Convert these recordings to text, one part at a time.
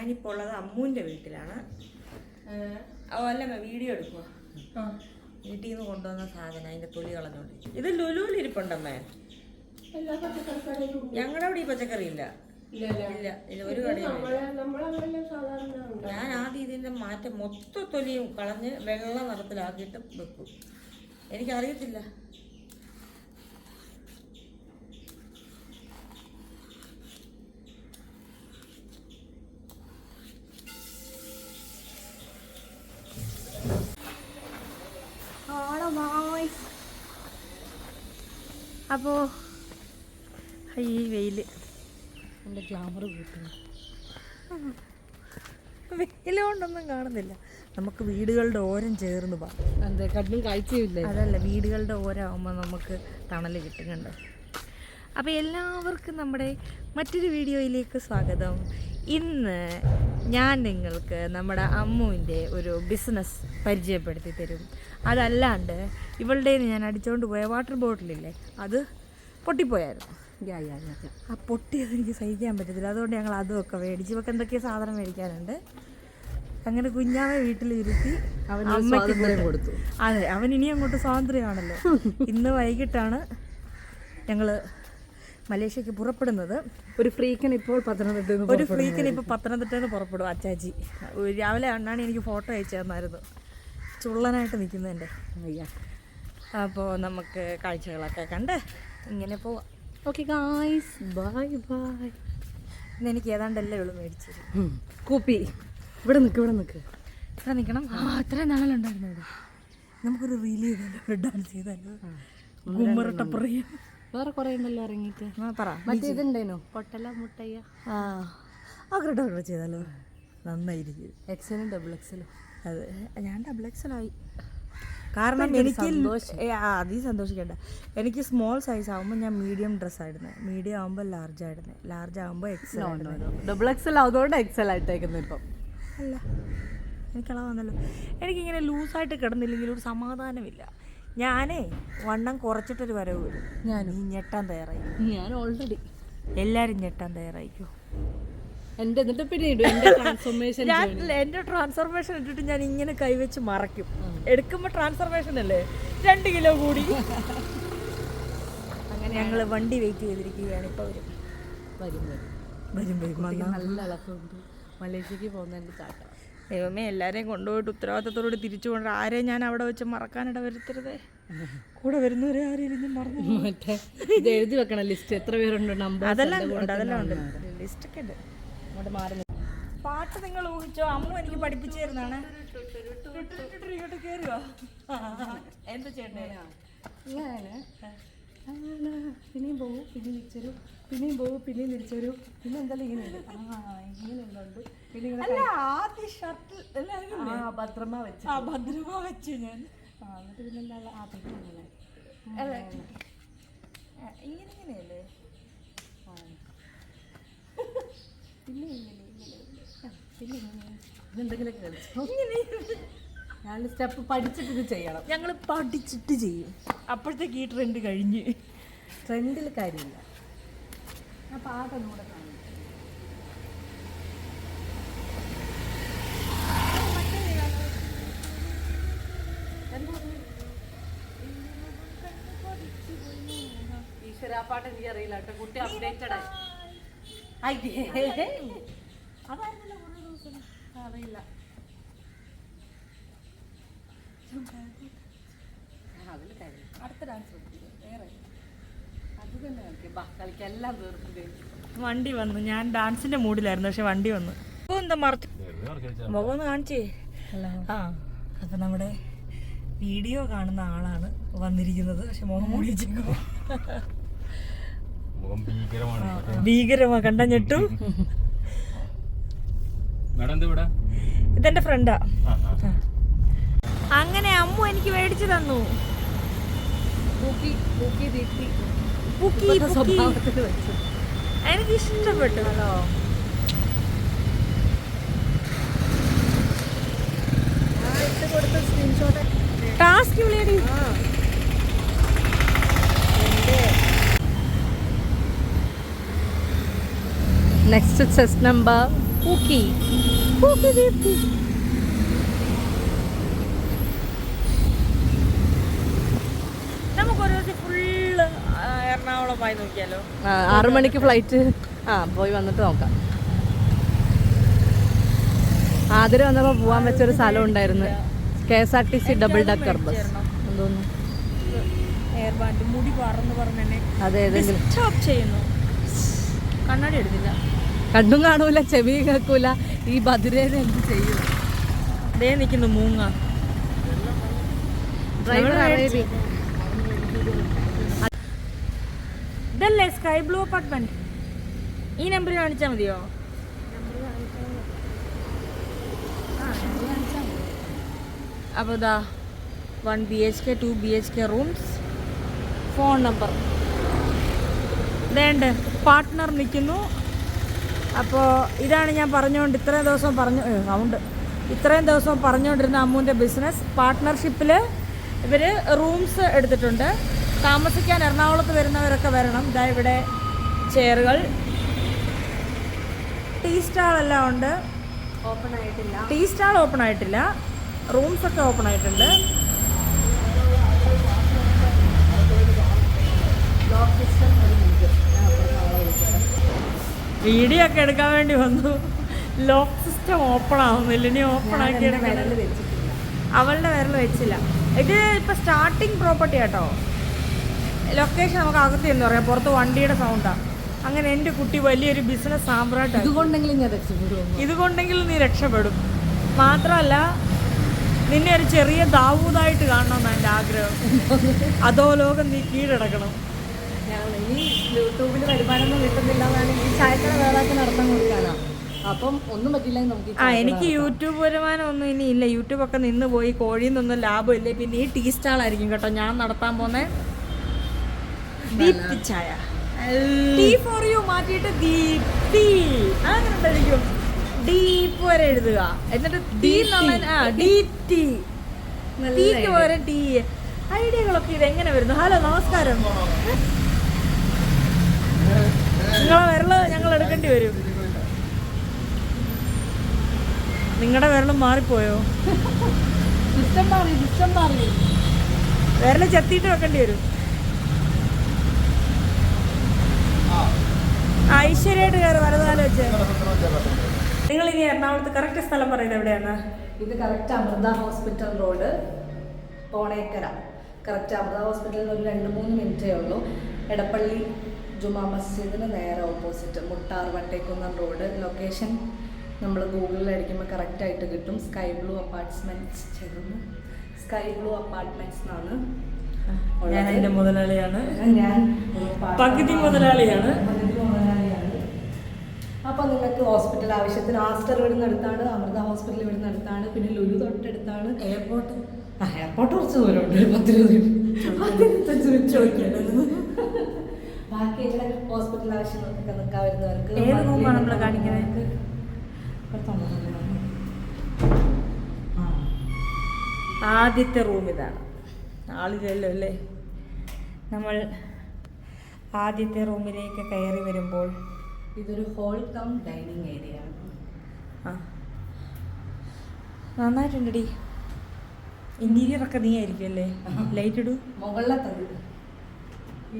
ഞാനിപ്പോൾ ഉള്ളത് അമ്മൂന്റെ വീട്ടിലാണ്. അല്ല വീഡിയോ എടുക്കുക വീട്ടിൽ നിന്ന് കൊണ്ടുവന്ന സാധനം അതിന്റെ തൊലി കളഞ്ഞോണ്ട് ഇത് ലുലുവിൽ ഇരിപ്പുണ്ടമ്മേ ഞങ്ങളുടെ അവിടെ ഈ പച്ചക്കറി ഇല്ല ഇല്ല. ഇല്ല ഒരു കടയും ഞാൻ ആദ്യം ഇതിന്റെ മാറ്റം മൊത്തം തൊലിയും കളഞ്ഞ് വെള്ള നിറത്തിലാക്കിയിട്ട് വെക്കും. എനിക്കറിയത്തില്ല. അപ്പോ ഈ വെയിൽ. എന്റെ ഗ്ലാമർ കൂട്ടുന്നു. വെയിലുകൊണ്ടൊന്നും കാണുന്നില്ല. നമുക്ക് വീടുകളുടെ ഓരം ചേർന്ന് അതെ കണ്ണും കാഴ്ചയില്ല അതല്ല വീടുകളുടെ ഓരമാകുമ്പോൾ നമുക്ക് തണൽ കിട്ടുന്നുണ്ട്. അപ്പോൾ എല്ലാവർക്കും നമ്മുടെ മറ്റൊരു വീഡിയോയിലേക്ക് സ്വാഗതം. ഇന്ന് ഞാൻ നിങ്ങൾക്ക് നമ്മുടെ അമ്മുവിന്റെ ഒരു ബിസിനസ് പരിചയപ്പെടുത്തി തരും. അതല്ലാണ്ട് ഇവളുടെ ഞാൻ അടിച്ചുകൊണ്ട് പോയ വാട്ടർ ബോട്ടിലില്ലേ അത് പൊട്ടിപ്പോയായിരുന്നു. യാ യാ യാ യാ. ആ പൊട്ടിയത് എനിക്ക് സഹിക്കാൻ പറ്റത്തില്ല. അതുകൊണ്ട് ഞങ്ങൾ അതുമൊക്കെ മേടിച്ചു. ഇവക്ക് എന്തൊക്കെയോ സാധനം മേടിക്കാനുണ്ട്. അങ്ങനെ കുഞ്ഞാവെ വീട്ടിൽ ഇരുത്തി അവന് അമ്മയ്ക്ക് സ്വാതന്ത്ര്യം കൊടുത്തു. അതെ അവൻ ഇനി അങ്ങോട്ട് സ്വാതന്ത്ര്യമാണല്ലോ. ഇന്ന് വൈകിട്ടാണ് ഞങ്ങൾ മലേഷ്യക്ക് പുറപ്പെടുന്നത്. ഒരു ഫ്രീക്കൻ ഇപ്പോൾ പത്തനംതിട്ട ഒരു ഫ്രീക്കൻ ഇപ്പോൾ പത്തനംതിട്ടയിൽ നിന്ന് പുറപ്പെടും അച്ചാച്ചി. രാവിലെ അണ്ണാണ് എനിക്ക് ഫോട്ടോ അയച്ചു തന്നായിരുന്നു. ചുള്ളനായിട്ട് നിൽക്കുന്നതിന്റെ. അയ്യാ. അപ്പോൾ നമുക്ക് കാഴ്ചകളൊക്കെ കണ്ട് ഇങ്ങനെ പോവാം. ഓക്കെ ഗായ്സ് ബൈ ബൈ ഇന്ന് എനിക്ക് ഏതാണ്ടല്ലേ ഉള്ളു മേടിച്ചത്. കൂപ്പി ഇവിടെ നിൽക്ക് ഇവിടെ നിൽക്ക് ഇവിടെ നിൽക്കണം ആ ഇത്രയും നാളുണ്ടായിരുന്നു ഇവിടെ നമുക്കൊരു റീൽ ചെയ്താലോ? ഡാൻസ് ചെയ്താലോ? കുമ്മറട്ടപ്പറയും വേറെ കുറേ ഉണ്ടല്ലോ ഇറങ്ങിയിട്ട്. പറ. മറ്റേ ഇതുണ്ടേനോ? പൊട്ടല മുട്ടയ്യ. ആ അവരുടെ ക്രെഡോ ചെയ്താലോ നന്നായിരിക്കും. എക്സലും ഡബിൾ എക്സലും അതെ. ഞാൻ ഡബിൾ എക്സൽ ആയി. കാരണം എനിക്ക് അതീ സന്തോഷിക്കണ്ട. എനിക്ക് സ്മോൾ സൈസ് ആകുമ്പോൾ ഞാൻ മീഡിയം ഡ്രസ് ആയിരുന്നു മീഡിയം ആകുമ്പോൾ ലാർജ് ആയിരുന്നു ലാർജ് ആകുമ്പോൾ എക്സൽ ഡബിൾ എക്സൽ അതുകൊണ്ട് എക്സൽ ആയിട്ടേക്കുന്നു ഇപ്പം. അല്ല. എനിക്കള വന്നല്ലോ എനിക്കിങ്ങനെ ലൂസായിട്ട് കിടന്നില്ലെങ്കിൽ ഒരു സമാധാനമില്ല. ഞാനേ വണ്ണം കുറച്ചിട്ടൊരു വരവ് വരും. ഈ ഞെട്ടാൻ തയ്യാറായി. ഞാൻ ഓൾറെഡി എല്ലാരും ഞെട്ടാൻ തയ്യാറായിക്കോ? എന്റെ എന്നിട്ട് പിന്നെ ഇടും എന്റെ ട്രാൻസ്ഫോർമേഷൻ ഞാൻ ട്രാൻസ്ഫോർമേഷൻ ഇട്ടിട്ട് ഞാൻ ഇങ്ങനെ കൈവച്ച് മറക്കും എടുക്കുമ്പോൾ ട്രാൻസ്ഫോർമേഷൻ അല്ലേ? രണ്ട് കിലോ കൂടി. അങ്ങനെ ഞങ്ങൾ വണ്ടി വെയിറ്റ് ചെയ്തിരിക്കുകയാണ് ഇപ്പോൾ വരും വരും. വരും വരും. നല്ല അളക്കുണ്ട് മലേഷ്യക്ക് പോകുന്നതിന്റെ ചാട്ടം ദൈവമേ എല്ലാവരെയും കൊണ്ടുപോയിട്ട് ഉത്തരവാദിത്തത്തോട് തിരിച്ചു കൊണ്ട് ആരെയും ഞാൻ അവിടെ വെച്ച് മറക്കാനിട വരുത്തരുതേ കൂടെ വരുന്നവരെ ആരെയും മറന്നു മറ്റേ ഇത് എഴുതി വെക്കണം ലിസ്റ്റ് എത്ര പേരുണ്ട്? നമ്പർ അതെല്ലാം ഉണ്ട് അതെല്ലാം ഉണ്ട്. ലിസ്റ്റൊക്കെ ഉണ്ട്. അങ്ങോട്ട് മാറുന്നു പാട്ട് നിങ്ങൾ ഊഹിച്ചോ? അമ്മ എനിക്ക് പഠിപ്പിച്ചു തരുന്നതാണ്. ഇങ്ങോട്ട് കയറുക എന്താ ചെയ്യണ്ടേ? ഇങ്ങനെ പിന്നെയും പോകും പിന്നെയും തിരിച്ചു പിന്നെയും പോകും പിന്നെയും തിരിച്ചു വരും പിന്നെ എന്തായാലും ഇങ്ങനെ ഉണ്ട്. ആ ഇങ്ങനെ ഉണ്ട് പിന്നെ ഇങ്ങനെ ആദ്യ ഷർട്ടിൽ ആ ഭദ്രമ വെച്ച്. ആ ഭദ്രമാ വെച്ചു ഞാൻ. ആ എന്നിട്ട് പിന്നെ എന്താ ആ പിന്നെ ഇങ്ങനെ ഇങ്ങനെ ഇങ്ങനെയല്ലേ? ആ. പിന്നെ ഇങ്ങനെ ഇങ്ങനെ പിന്നെ ഇങ്ങനെ. ഇതെന്തെങ്കിലുമൊക്കെ കളിച്ചോ? ഞാൻ സ്റ്റെപ്പ് പഠിച്ചിട്ട് ഇത് ചെയ്യണം. ഞങ്ങൾ പഠിച്ചിട്ട് ചെയ്യും. അപ്പോഴത്തേക്ക് ഈ ട്രെൻഡ് കഴിഞ്ഞ്. ട്രെൻഡിൽ കാര്യമില്ല. ആ പാട്ടൊന്നും കൂടെ കാണും. ഈശ്വര ആ പാട്ട് എനിക്ക് അറിയില്ല കേട്ടോ. കുട്ടി അപ്ഡേറ്റഡ് ആയി. അതായിരുന്നല്ലോ കുറേ ദിവസം. അറിയില്ല. അടുത്ത ഡാൻസ് വേറെ അത് തന്നെ കളിക്കാം ബാ കളിക്കാം എല്ലാം തീർത്തിട്ട് വണ്ടി വന്നു. ഞാൻ ഡാൻസിന്റെ മൂഡിലായിരുന്നു പക്ഷെ വണ്ടി വന്നു. മുഖം എന്താ മറച്ചു മുഖം ഒന്ന് കാണിച്ചേ. ആ. അപ്പൊ നമ്മുടെ വീഡിയോ കാണുന്ന ആളാണ് വന്നിരിക്കുന്നത്. പക്ഷെ മുഖം മൂടി ഭീകരമാ. കണ്ട ഞെട്ടും? ഇതെന്റെ ഫ്രണ്ടാ അങ്ങനെ അമ്മ എനിക്ക് മേടിച്ചു തന്നു. എനിക്ക് ഇഷ്ടപ്പെട്ടു ഹലോ ടാസ്ക് വിളിയടി നെക്സ്റ്റ് സെസ് നമ്പർ പൂക്കി. പൂക്കി ദീപ്തി നമുക്കൊരു ദിവസം ഫുള്ള് എറണാകുളം പോയി നോക്കിയാലോ ആറു മണിക്ക് ഫ്ലൈറ്റ് ആ പോയി വന്നിട്ട് നോക്കാം. ആതിര വന്നപ്പോൾ പോകാൻ വെച്ചൊരു സ്ഥലം ഉണ്ടായിരുന്നു. K S R T C double decker bus എന്തോന്നു? കണ്ണാടി എടുത്തില്ല. കണ്ണും കാണൂല ചെവി കേൾക്കൂല. ഈ ബദിരേനെ എന്ത് ചെയ്യും? ദേ നിൽക്കുന്നു മൂങ്ങ. ഡ്രൈവർ നമ്മൾ ഇതല്ലേ സ്കൈ ബ്ലൂ അപ്പാർട്ട്മെന്റ് ഈ നമ്പർ കാണിച്ചാൽ മതിയോ? അപ്പോൾ ഇതാ one B H K two B H K rooms phone number വേണ്ട പാർട്ട്ണർ നിൽക്കുന്നു അപ്പോൾ ഇതാണ് ഞാൻ പറഞ്ഞുകൊണ്ട് ഇത്രയും ദിവസം പറഞ്ഞു സൗണ്ട് ഇത്രയും ദിവസം പറഞ്ഞുകൊണ്ടിരുന്ന അമ്മുവിന്റെ ബിസിനസ് പാർട്ട്ണർഷിപ്പിൽ ഇവർ റൂംസ് എടുത്തിട്ടുണ്ട്. താമസിക്കാൻ എറണാകുളത്ത് വരുന്നവരൊക്കെ വരണം. ഇതാ ഇവിടെ ചെയറുകൾ. ടീ സ്റ്റാൾ എല്ലാം ഉണ്ട്. ഓപ്പൺ ആയിട്ടില്ല. ടീ സ്റ്റാൾ ഓപ്പൺ ആയിട്ടില്ല. റൂംസ് ഒക്കെ ഓപ്പൺ ആയിട്ടുണ്ട്. വീഡിയോ ഒക്കെ എടുക്കാൻ വേണ്ടി വന്നു. ലോക്ക് സിസ്റ്റം ഓപ്പൺ ആവുന്നില്ല. ഇനി ഓപ്പൺ ആക്കി അവളുടെ വിരൽ വെച്ചില്ല. ഇത് ഇപ്പൊ സ്റ്റാർട്ടിങ് പ്രോപ്പർട്ടി കേട്ടോ ലൊക്കേഷൻ നമുക്ക് അകത്ത് എന്ന് പറയാം. പുറത്ത് വണ്ടിയുടെ സൗണ്ടാ അങ്ങനെ എന്റെ കുട്ടി വലിയൊരു ബിസിനസ് സാമ്രാട്ടാണ് ഇതുകൊണ്ടെങ്കിലും ഞാൻ ഇതുകൊണ്ടെങ്കിൽ നീ രക്ഷപ്പെടും. മാത്രമല്ല നിന്നെ ഒരു ചെറിയ ദാവൂദായിട്ട് കാണണമെന്നാണ് എന്റെ ആഗ്രഹം. അതോ ലോകം നീ കീഴടക്കണം. യൂട്യൂബിൽ വരുമാനമൊന്നും കിട്ടുന്നില്ല എന്നാണ് ഈ ചായക്കട വേളാക്ക് നടത്താൻ കൊടുക്കാനാ. അപ്പം ഒന്നും പറ്റില്ലെങ്കിൽ നമുക്ക് ആ എനിക്ക് യൂട്യൂബ് വരുമാനം ഒന്നും ഇനി ഇല്ല. യൂട്യൂബൊക്കെ നിന്ന് പോയി കോഴിയിൽ നിന്നൊന്നും ലാഭമില്ല പിന്നെ ഈ ടീ സ്റ്റാളായിരിക്കും കേട്ടോ ഞാൻ നടത്താൻ പോന്നെ. ദീപ്തി ചായ. ടീ ഫോർ യു മാറ്റിയിട്ട് ദീപ്തി. അങ്ങനെ ഉണ്ടായിരിക്കും ഡീപ്പ് വരെ എഴുതുക. എന്നിട്ട് ടീ ആ ടീക്ക് പോലെ ടീ ഐഡിയകളൊക്കെ ഇത് എങ്ങനെ വരുന്നു? ഹലോ നമസ്കാരം. നിങ്ങളെ വിരൽ ഞങ്ങൾ എടുക്കേണ്ടി വരും. നിങ്ങളുടെ വിരലും മാറിപ്പോയോ? സിസ്റ്റം മാറി സിസ്റ്റം മാറി. വിരൽ ചെത്തിയിട്ട് വെക്കേണ്ടി വരും. ഐശ്വര്യമായിട്ട് കയറി വലതുകാലം വെച്ച് നിങ്ങൾ ഇനി എറണാകുളത്ത് കറക്റ്റ് സ്ഥലം പറയുന്നത് എവിടെയാണ്? ഇത് correct Amrita hospital road Ponekkara. Correct Amrita ഹോസ്പിറ്റലിൽ ഒരു രണ്ട് മൂന്ന് മിനിറ്റേ ഉള്ളൂ. എടപ്പള്ളി ജുമാ മസ്ജിദിന് നേരെ opposite Muttar Vattekunnam road location നമ്മൾ ഗൂഗിളിൽ അടിക്കുമ്പോൾ കറക്റ്റായിട്ട് കിട്ടും. സ്കൈ ബ്ലൂ അപ്പാർട്ട്മെന്റ്സ് ചേർന്ന് സ്കൈ ബ്ലൂ അപ്പാർട്ട്മെന്റ്സ് എന്നാണ് ഞാൻ എന്റെ മുതലാളിയാണ്. ഞാൻ പകുതി മുതലാളിയാണ്. പകുതി മുതലാളിയാണ് അപ്പോൾ നിങ്ങൾക്ക് ഹോസ്പിറ്റൽ ആവശ്യത്തിന് ആസ്റ്റർ ഇവിടുന്ന് അടുത്താണ് അമൃത ഹോസ്പിറ്റൽ ഇവിടുന്ന് അടുത്താണ് പിന്നെ ലുലു തൊട്ടടുത്താണ്. എയർപോർട്ട് ആ എയർപോർട്ട് കുറച്ച് ദൂരമുണ്ട്. ഒരു പത്ത് രൂപ മിനിറ്റ്. പത്ത് ഇരുപത്തഞ്ച് മിനിറ്റ് ചോദിക്കേണ്ടത് ബാക്കി ഇവിടെ ഹോസ്പിറ്റൽ ആവശ്യങ്ങൾക്കൊക്കെ നിൽക്കാൻ വരുന്നവർക്ക് ഏത് റൂമാണ് നമ്മൾ കാണിക്കുന്നത്? ആദ്യത്തെ റൂം ഇതാണ്. ആളില്ലല്ലോ അല്ലേ? നമ്മൾ ആദ്യത്തെ റൂമിലേക്ക് കയറി വരുമ്പോൾ ഇതൊരു ഹോൾ കം ഡൈനിങ് ഏരിയ ആണ്. ആ. നന്നായിട്ടുണ്ടടി. ഇന്റീരിയർ ഒക്കെ നീ ആയിരിക്കും അല്ലേ ലൈറ്റ് ഇടൂ. മുകളിലത്തത്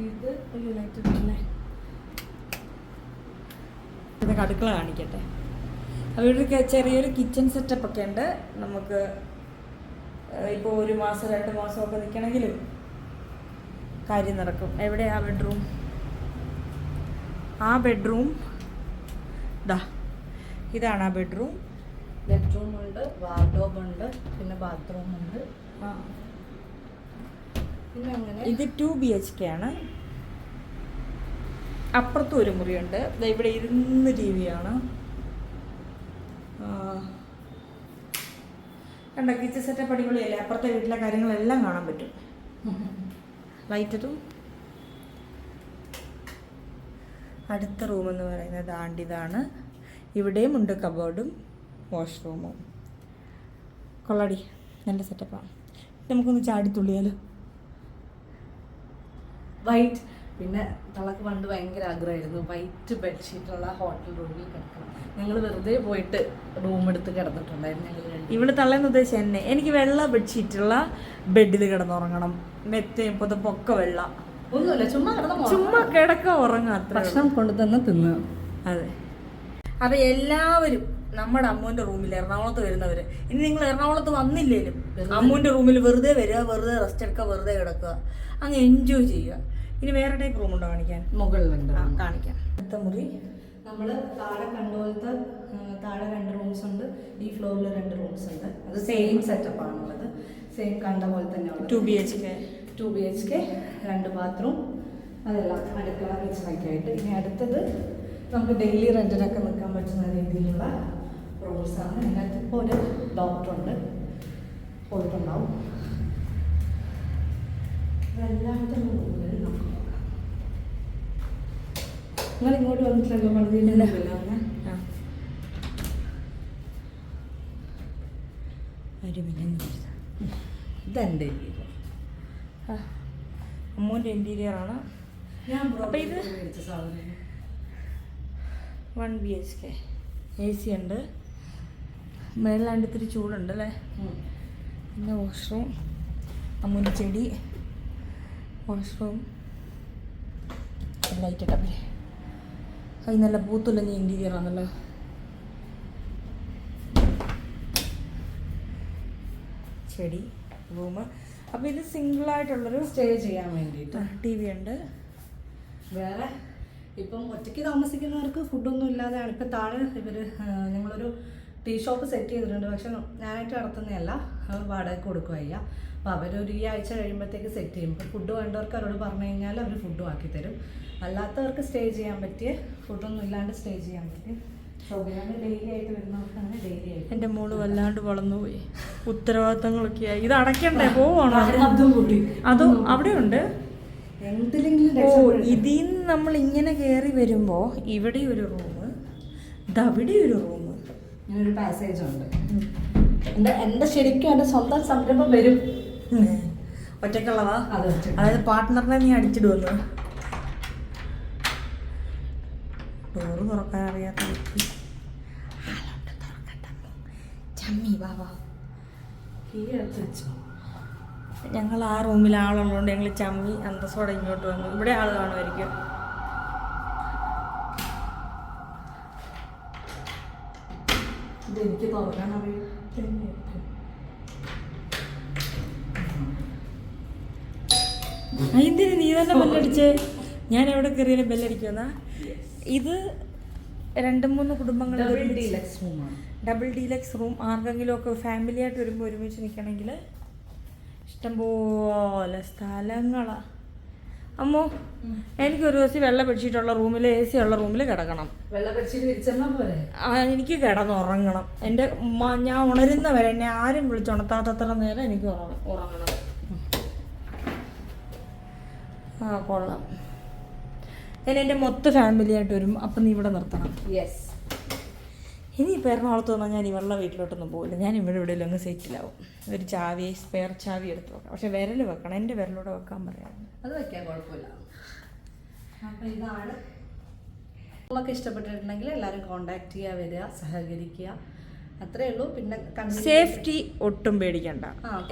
ഇത് ഒരു ലൈറ്റ് ഇടല്ലേ ഇതൊക്കെ അടുക്കള കാണിക്കട്ടെ. അവരുടെ ചെറിയൊരു കിച്ചൺ സെറ്റപ്പ് ഒക്കെ ഉണ്ട്. നമുക്ക് ഇപ്പോൾ ഒരു മാസം രണ്ട് മാസമൊക്കെ നിൽക്കണമെങ്കിലും കാര്യം നടക്കും. എവിടെയാണ് ബെഡ്റൂം ആ ബെഡ്റൂം. ദാ ഇതാണ് ആ ബെഡ്റൂം. ബെഡ്റൂം ഉണ്ട് വാർഡോബ് ഉണ്ട് പിന്നെ ബാത്റൂം ഉണ്ട് ആ. പിന്നെ അങ്ങനെ ഇത് ടു ബി എച്ച് കെ ആണ്. അപ്പുറത്തും ഒരു മുറിയുണ്ട്. ഇവിടെ ഇരുന്ന് ടി വി ആണ്. കണ്ട കിച്ചൺ സെറ്റപ്പ് അടിപൊളിയല്ലേ? അപ്പുറത്തെ വീട്ടിലെ കാര്യങ്ങളെല്ലാം കാണാൻ പറ്റും. ലൈറ്റ് ഇതും അടുത്ത റൂം എന്ന് പറയുന്നത് ആണ്ടിതാണ്. ഇവിടെയും ഉണ്ട് കബോർഡും വാഷ്റൂമും കൊള്ളാടി നല്ല സെറ്റപ്പാണ് നമുക്കൊന്ന് ചാടി തുള്ളിയാലോ? വൈറ്റ് പിന്നെ തളക്ക് പണ്ട് ഭയങ്കര ആഗ്രഹമായിരുന്നു. വൈറ്റ് ബെഡ്ഷീറ്റുള്ള ഹോട്ടൽ റൂമിൽ കിടക്കണം. ഞങ്ങൾ വെറുതെ പോയിട്ട് റൂം എടുത്ത് കിടന്നിട്ടുണ്ടായിരുന്നു ഞങ്ങൾ ഇവിടെ തള്ളയെന്ന് ഉദ്ദേശിച്ച എന്നെ. എനിക്ക് വെള്ള ബെഡ്ഷീറ്റുള്ള ബെഡിൽ കിടന്നുറങ്ങണം. മെത്തയും പുതപ്പൊക്കെ വെള്ള. ഒന്നുമില്ല ചുമ്മാ കിടന്ന ചുമ്മാ കിടക്ക ഉറങ്ങാം ഭക്ഷണം കൊണ്ടുതന്ന് തിന്ന് അതെ. അപ്പൊ എല്ലാവരും നമ്മുടെ അമ്മുവിന്റെ റൂമിൽ എറണാകുളത്ത് വരുന്നവര് ഇനി നിങ്ങൾ എറണാകുളത്ത് വന്നില്ലേലും അമ്മുവിന്റെ റൂമിൽ വെറുതെ വരിക വെറുതെ റെസ്റ്റ് എടുക്കുക വെറുതെ കിടക്കുക. അങ്ങ് എൻജോയ് ചെയ്യുക. ഇനി വേറെ ടൈപ്പ് റൂം ഉണ്ടോ കാണിക്കാൻ? മുകളിലുണ്ട് കാണിക്കാം. അടുത്ത മുറി നമ്മൾ താഴെ കണ്ടുപോലത്തെ താഴെ രണ്ട് റൂംസ് ഉണ്ട് ഈ ഫ്ലോറിൽ രണ്ട് റൂംസ് ഉണ്ട്. അത് സെയിം സെറ്റപ്പ് ആണുള്ളത്. സെയിം കണ്ട പോലെ തന്നെ two B H K two B H K രണ്ട് ബാത്റൂം അതെല്ലാം അടുക്കള കിച്ചണൊക്കെ ആയിട്ട്. ഇനി അടുത്തത് നമുക്ക് ഡെയിലി റെന്റിനൊക്കെ നിൽക്കാൻ പറ്റുന്ന രീതിയിലുള്ള റൂംസാണ് ഇതിനകത്ത് ഇപ്പോൾ ഒരു ഡോക്ടറുണ്ട് പോയിട്ടുണ്ടാവും. ഇതെല്ലാത്ത റൂമുകളിൽ നമുക്ക് നോക്കാം. നിങ്ങൾ ഇങ്ങോട്ട് വന്നിട്ടില്ലല്ലോ പണിതില്ലല്ലോ ഇതെന്റെ അമ്മുവിന്റെ ഇന്റീരിയർ ആണ്. അപ്പം ഇത്? One B H K A C ഉണ്ട്. മേളിലാണ്ട് ഇത്തിരി ചൂടുണ്ട് അല്ലേ? പിന്നെ വാഷ്റൂം അമ്മൂന്റെ ചെടി. വാഷ്റൂം ലൈറ്റ് ഇട്ടപ്പേ അത് നല്ല പൂത്തുലഞ്ഞ ഇന്റീരിയർ ആണല്ലോ. ചെടി റൂം. അപ്പോൾ ഇത് സിംഗിൾ ആയിട്ടുള്ളൊരു സ്റ്റേ ചെയ്യാൻ വേണ്ടിയിട്ട്. ടി വി ഉണ്ട്. വേറെ? ഇപ്പം ഒറ്റയ്ക്ക് താമസിക്കുന്നവർക്ക് ഫുഡൊന്നും ഇല്ലാതെയാണ്. ഇപ്പം താഴെ ഇവർ ഞങ്ങളൊരു ടീ ഷോപ്പ് സെറ്റ് ചെയ്തിട്ടുണ്ട്. പക്ഷെ ഞാനായിട്ട് നടത്തുന്നതല്ല. വാടകയ്ക്ക് കൊടുക്കുക ചെയ്യുക അപ്പോൾ അവരൊരു ഈ ആഴ്ച കഴിയുമ്പോഴത്തേക്ക് സെറ്റ് ചെയ്യും. ഇപ്പോൾ ഫുഡ് വേണ്ടവർക്ക് അവരോട് പറഞ്ഞു കഴിഞ്ഞാൽ അവർ ഫുഡും ആക്കി തരും. അല്ലാത്തവർക്ക് സ്റ്റേ ചെയ്യാൻ പറ്റിയ ഫുഡൊന്നും ഇല്ലാണ്ട് സ്റ്റേ ചെയ്യാൻ പറ്റിയ എന്റെ മോൾ വല്ലാണ്ട് വളർന്നുപോയി ഉത്തരവാദിത്തങ്ങളൊക്കെയായി ഇത് അടയ്ക്കണ്ടേ? പോവാണോ. അതും അവിടെ ഉണ്ട് ഓ. ഇതിൽ നിന്ന് നമ്മൾ ഇങ്ങനെ കയറി വരുമ്പോൾ ഇവിടെ ഒരു റൂം ഇതവിടെ ഒരു റൂം ഇങ്ങനൊരു പാസേജ് ഉണ്ട്. എന്റെ എന്റെ ശരിക്കും എന്റെ സ്വന്തം സംരംഭം വരും. ഒറ്റക്കുള്ളതാ അതായത് പാർട്ട്ണറിനെ നീ അടിച്ചിടുവന്ന്. ഡോറ് തുറക്കാൻ അറിയാത്ത ബാബാ കീ എടുത്ത് വെച്ചു. ഞങ്ങൾ ആ റൂമിൽ ആളുള്ളതുകൊണ്ട് ഞങ്ങൾ ചമ്മി അന്തസ്സോടെ ഇങ്ങോട്ട് വന്നു. ഇവിടെ ആൾ കാണുമായിരിക്കും. ഇത് എനിക്ക് തുറക്കാൻ അറിയും എന്തിനു നീ തന്നെ ബെല്ലടിച്ചേ? ഞാൻ എവിടെ കയറിയാലും ബെല്ലടിക്കുമെന്നാ? ഇത് രണ്ട് മൂന്ന് കുടുംബങ്ങൾ ഡബിൾ ഡീലക്സ് റൂം ആർക്കെങ്കിലും ഒക്കെ ഫാമിലി ആയിട്ട് വരുമ്പോൾ ഒരുമിച്ച് നിൽക്കണമെങ്കിൽ ഇഷ്ടംപോലെ സ്ഥലങ്ങളാ. അമ്മോ എനിക്കൊരു ദിവസം വെള്ള ബെഡ്ഷീറ്റുള്ള റൂമിൽ എ സി ഉള്ള റൂമിൽ കിടക്കണം. വെള്ള ബെഡ്ഷീറ്റ് എനിക്ക് കിടന്നുറങ്ങണം. എന്റെ ഞാൻ ഞാൻ ഉണരുന്നവരെ എന്നെ ആരും വിളിച്ചുണർത്താത്തത്ര നേരം എനിക്ക് ഉറങ്ങണം. ആ കൊള്ളാം. ഞാൻ എന്റെ മൊത്തം ഫാമിലി ആയിട്ട് വരും. അപ്പം നീ ഇവിടെ നിർത്തണം. യെസ് ഇനി ഇപ്പം എറണാകുളത്ത് വന്നാൽ ഞാൻ ഈ വെള്ള വീട്ടിലോട്ടൊന്നും പോകില്ല ഞാൻ ഇവിടെ എവിടെയെങ്കിലും അങ്ങ് സെറ്റിലാവും. ഒരു ചാവി സ്പെയർ ചാവി എടുത്ത് വെക്കാം പക്ഷെ വിരൽ വെക്കണം. എന്റെ വിരലൂടെ വെക്കാൻ പറയാം. അത് വെക്കാൻ കുഴപ്പമില്ല. അപ്പം ഇതാണ്. നമുക്ക് ഇഷ്ടപ്പെട്ടിട്ടുണ്ടെങ്കിൽ എല്ലാവരും കോണ്ടാക്ട് ചെയ്യുക വരിക സഹകരിക്കുക. അത്രേ ഉള്ളൂ. പിന്നെ സേഫ്റ്റി ഒട്ടും പേടിക്കണ്ട.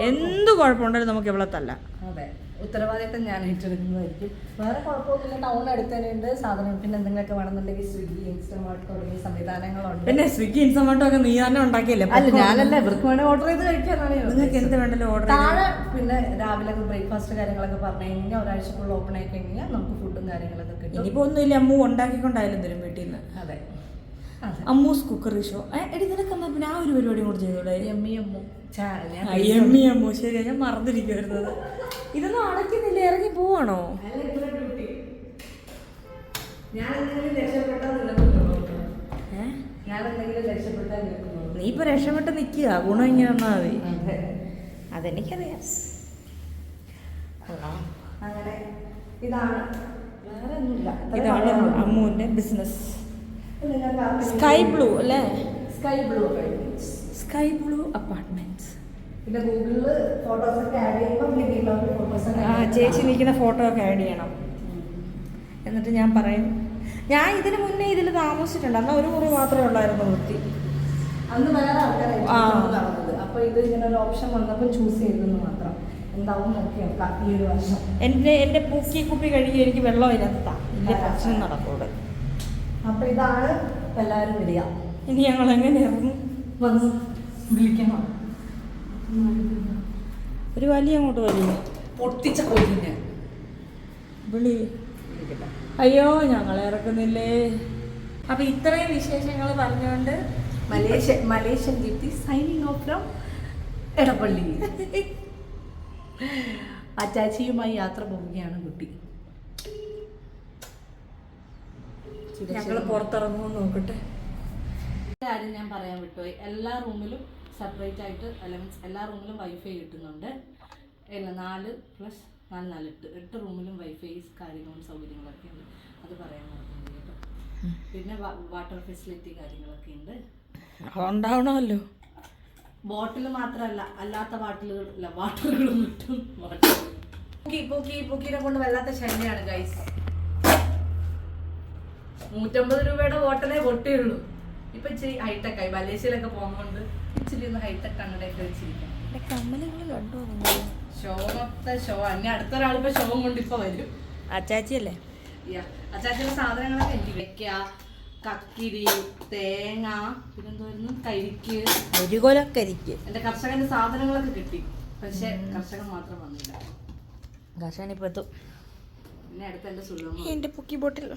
എന്ത് കുഴപ്പമുണ്ടെങ്കിലും നമുക്ക് ഇവിടെ തല്ല. അതെ. ഉത്തരവാദിത്തം ഞാൻ ഏറ്റെടുക്കുന്നതായിരിക്കും വേറെ കുഴപ്പമൊന്നുമില്ല. ടൗൺ അടുത്ത് തന്നെയുണ്ട് സാധനം പിന്നെ എന്തെങ്കിലുമൊക്കെ വേണമെന്നുണ്ടെങ്കിൽ സ്വിഗ്ഗി ഇൻസ്റ്റമാർട്ട് തുടങ്ങിയ സംവിധാനങ്ങളുണ്ട്. പിന്നെ സ്വിഗ്ഗി ഇൻസ്റ്റമാർട്ട് ഒക്കെ നീ തന്നെ ഉണ്ടാക്കിയല്ലേ? അല്ല ഞാനല്ല. ഇവർക്ക് വേണമെങ്കിൽ ഓർഡർ ചെയ്ത് കഴിക്കാനാണ് നിങ്ങൾക്ക് എന്ത് വേണ്ടല്ലോ ഓർഡർ താഴെ പിന്നെ രാവിലെ ബ്രേക്ക്ഫാസ്റ്റ് കാര്യങ്ങളൊക്കെ പറഞ്ഞു കഴിഞ്ഞാൽ ഒരാഴ്ചക്കുള്ള ഓപ്പൺ ആയി കഴിഞ്ഞാൽ നമുക്ക് ഫുഡും കാര്യങ്ങളൊക്കെ കിട്ടും. ഇനിയിപ്പോ ഒന്നുമില്ല. അമ്മ ഉണ്ടാക്കിക്കൊണ്ടായാലും തരും വീട്ടിൽ അമ്മൂസ് കുക്കറി ഷോ എടീ നിനക്ക് എന്നാ പിന്നെ ആ ഒരു പരിപാടി കൂടെ ചെയ്തോളൂ എമ്മി അമ്മു. എമ്മി അമ്മു. ശരിയാ ഞാൻ മറന്നിരിക്കുന്നത് ഇതൊന്നും അടയ്ക്കുന്നില്ല? ഇറങ്ങി പോവാണോ? നീ ഇപ്പൊ രക്ഷപ്പെട്ട് നിക്കുക ഗുണം ഇങ്ങനെ മതി. അതെ. അതെനിക്കറിയാം. അങ്ങനെ ഇതാണ്. ഇതാണ് അമ്മുവിന്റെ ബിസിനസ് സ്കൈ ബ്ലൂ അല്ലേ? Sky blue sky blue apartments പിന്നെ ഗൂഗിളിൽ ഫോട്ടോസ് ഒക്കെ ആഡ് ചെയ്യുമ്പോൾ ഫോട്ടോസ് ആ ചേച്ചി നിൽക്കുന്ന ഫോട്ടോ ഒക്കെ ആഡ് ചെയ്യണം. എന്നിട്ട് ഞാൻ പറയും ഞാൻ ഇതിന് മുന്നേ ഇതിൽ താമസിച്ചിട്ടുണ്ട്. അന്ന് ഒരു മുറി മാത്രമേ ഉള്ളായിരുന്നു വൃത്തി. അന്ന് വേറെ ആൾക്കാരായിരുന്നു ആ. കൊണ്ട് അപ്പൊ ഇത് ഇങ്ങനെ ഒരു ഓപ്ഷൻ വന്നപ്പോൾ ചൂസ് ചെയ്തെന്ന് മാത്രം. എന്താവും നോക്കിയാൽ നോക്കാം ഈ ഒരു വർഷം. എന്റെ എന്റെ പൂക്കി കുപ്പി കഴുകി എനിക്ക് വെള്ളം അതിനകത്താ ഇല്ല പ്രശ്നം നടക്കൂടെ അപ്പൊ ഇതാണ് എല്ലാവരും വരിക ഇനി ഞങ്ങൾ എങ്ങനെ ഇറങ്ങും വന്ന്. വിളിക്കണം? ഒരു വലിയ അങ്ങോട്ട് വലിയ. പൊട്ടിച്ച കൊല്ലിന് വിളി. അയ്യോ ഞങ്ങൾ ഇറക്കുന്നില്ലേ? അപ്പൊ ഇത്രയും വിശേഷങ്ങൾ പറഞ്ഞുകൊണ്ട് Malaysia Malaysian gift signing off from Edappally. അച്ചാച്ചിയുമായി യാത്ര പോവുകയാണ് കുട്ടി. ഞങ്ങൾ പുറത്തിറങ്ങുമോ നോക്കട്ടെ. കാര്യം ഞാൻ പറയാൻ വിട്ടുപോയി. എല്ലാ റൂമിലും സെപ്പറേറ്റ് ആയിട്ട് അല്ലെങ്കിൽ എല്ലാ റൂമിലും വൈഫൈ കിട്ടുന്നുണ്ട്. ഇല്ല നാല് പ്ലസ് നാല് നാല് എട്ട് എട്ട് റൂമിലും വൈഫൈ കാര്യങ്ങളും സൗകര്യങ്ങളൊക്കെ ഉണ്ട്. അത് പറയാൻ മറന്നു കേട്ടോ. പിന്നെ വാട്ടർ ഫെസിലിറ്റി കാര്യങ്ങളൊക്കെ ഉണ്ട്. ഉണ്ടാവണമല്ലോ ബോട്ടിൽ മാത്രമല്ല അല്ലാത്ത വാട്ടിലുകൾ വാട്ടറുകളും കിട്ടും വാട്ടർ പൂക്കി പൂക്കി പൂക്കിനെ കൊണ്ട് വല്ലാത്ത ശല്യമാണ് ഗൈസ് നൂറ്റമ്പത് രൂപയുടെ ബോട്ടലേ പൊട്ടിയുള്ളൂ. ഇപ്പൊ ഇച്ചിരി ഹൈടെക് ആയി മലേഷ്യയിലൊക്കെ പോകുന്നോണ്ട് ഇച്ചിരി ഒന്ന് ഹൈടെക് കണ്ണടയൊക്കെ വെച്ചിരിക്കാം. ഷോ മൊത്തം ഷോ. അന്നെ അടുത്തൊരാളിപ്പോ ഷോ കൊണ്ട് ഇപ്പൊ വരും. അച്ചാച്ചിയല്ലേ? അച്ചാച്ചിയുടെ സാധനങ്ങളൊക്കെ എനിക്ക് വെക്ക. കക്കിരി തേങ്ങ പിന്നെന്തോരുന്നു കരിക്ക്. ഒരു കൊലക്കരിക്ക് എന്റെ കർഷകന്റെ സാധനങ്ങളൊക്കെ കിട്ടി. പക്ഷെ കർഷകൻ മാത്രം വന്നില്ല. കർഷകനിപ്പോ എത്തും. പിന്നെ അടുത്ത എന്റെ സുഖം എന്റെ പൊക്കി ബോട്ടിൽ.